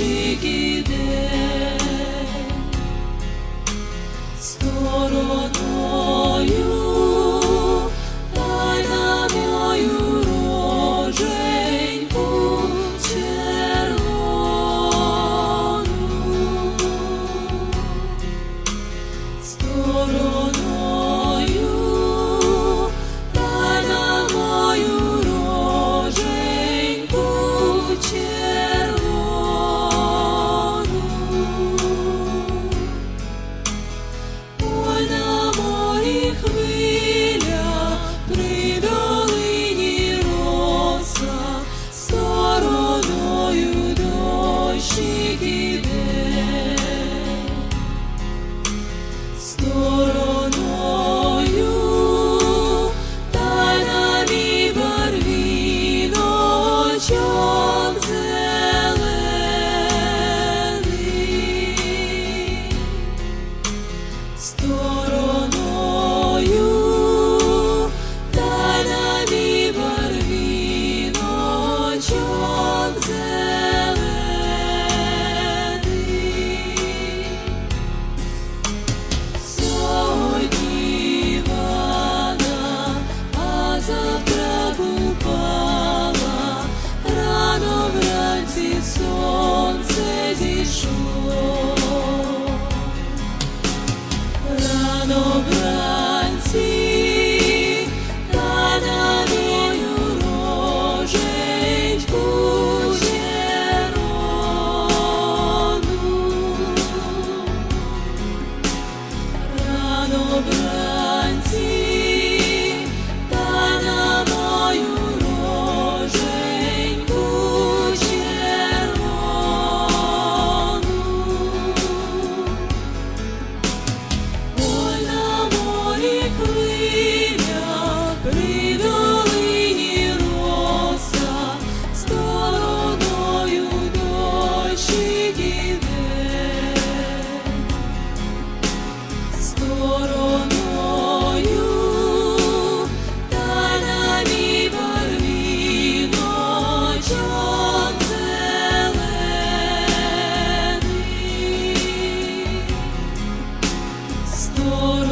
Дощик іде стороною, дай на мою роженьку червону. Сторону Стой. over. Lord.